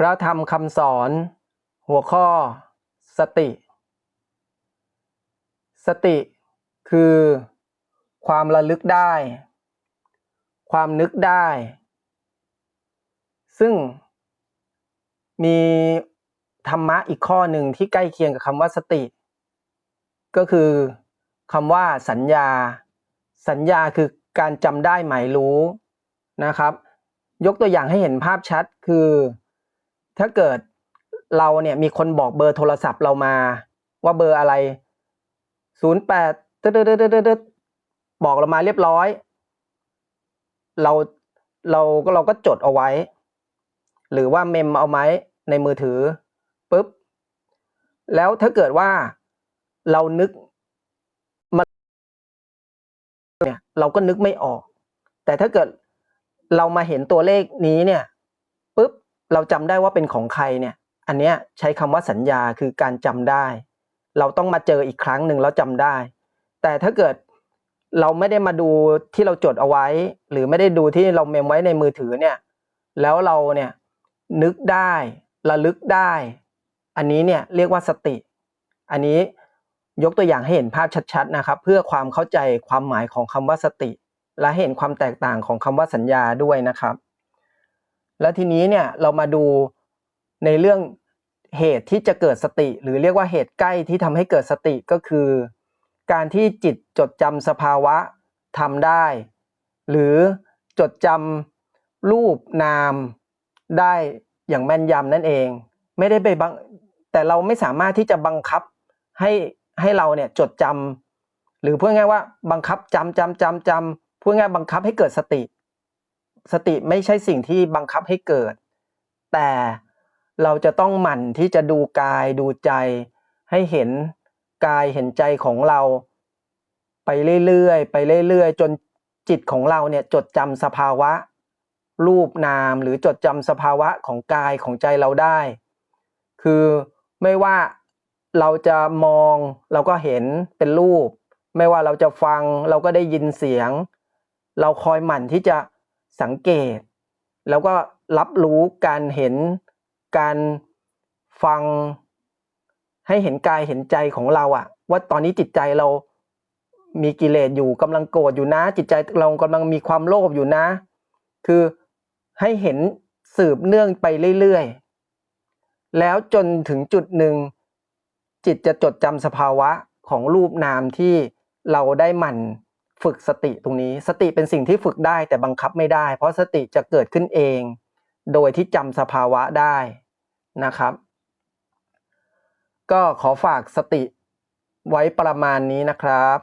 พระธรรมคำสอน หัวข้อ สติ สติคือ ความระลึกได้ ความนึกได้ ซึ่ง มีธรรมะอีกข้อหนึ่งที่ใกล้เคียงกับคำว่าสติ ก็คือคำว่าสัญญา สัญญาคือการจำได้หมายรู้นะครับ ยกตัวอย่างให้เห็นภาพชัดคือ ถ้าเกิดเราเนี่ยมีคนบอกเบอร์โทรศัพท์เรามา ว่าเบอร์อะไรศูนย์แปดตึ๊ดตึ๊ดตึ๊ดตึ๊ดบอกเรามาเรียบร้อย เราเราก็เราก็จดเอาไว้ หรือว่าเมมเอาไว้ในมือถือปุ๊บแล้วถ้าเกิดว่าเรานึกมาเนี่ยเราก็นึกไม่ออก แต่ถ้าเกิดเรามาเห็นตัวเลขนี้เนี่ย เราจำได้ว่าเป็นของใครเนี่ย อันเนี้ยใช้คำว่าสัญญาคือการจำได้ เราต้องมาเจออีกครั้งหนึ่งแล้วจำได้ แต่ถ้าเกิดเราไม่ได้มาดูที่เราจดเอาไว้ หรือไม่ได้ดูที่เราเมมไว้ในมือถือเนี่ย แล้วเราเนี่ยนึกได้ระลึกได้ อันนี้เนี่ยเรียกว่าสติ อันนี้ยกตัวอย่างให้เห็นภาพชัดๆนะครับ เพื่อความเข้าใจความหมายของคำว่าสติ และเห็นความแตกต่างของคำว่าสัญญาด้วยนะครับ แล้วทีนี้เนี่ยเรามาดูในเรื่องเหตุที่จะเกิดสติ หรือเรียกว่าเหตุใกล้ที่ทำให้เกิดสติก็คือ การที่จิตจดจำสภาวะทำได้ หรือจดจำรูปนามได้อย่างแม่นยำนั่นเอง ไม่ได้ไปบังแต่เราไม่สามารถที่จะบังคับให้ให้เราเนี่ยจดจำหรือพูดง่ายว่าบังคับจำจำจำจำพูดง่ายบังคับให้เกิดสติ สติไม่ใช่สิ่งที่บังคับให้เกิด แต่เราจะต้องหมั่นที่จะดูกายดูใจ ให้เห็นกายเห็นใจของเรา ไปเรื่อยๆไปเรื่อยๆ จนจิตของเราเนี่ยจดจำสภาวะ รูปนามหรือจดจำสภาวะของกายของใจเราได้ คือไม่ว่าเราจะมองเราก็เห็นเป็นรูป ไม่ว่าเราจะฟังเราก็ได้ยินเสียง เราคอยหมั่นที่จะ สังเกต แล้วก็รับรู้การเห็นการฟัง ให้เห็นกายเห็นใจของเราอะว่าตอนนี้จิตใจเรามีกิเลสอยู่กำลังโกรธอยู่นะ จิตใจเรากำลังมีความโลภอยู่นะ คือให้เห็นสืบเนื่องไปเรื่อยๆ แล้วจนถึงจุดหนึ่ง จิตจะจดจำสภาวะของรูปนามที่เราได้หมั่น ฝึกสติตรงนี้ สติเป็นสิ่งที่ฝึกได้แต่บังคับไม่ได้ เพราะสติจะเกิดขึ้นเอง โดยที่จำสภาวะได้นะครับ ก็ขอฝากสติไว้ประมาณนี้นะครับ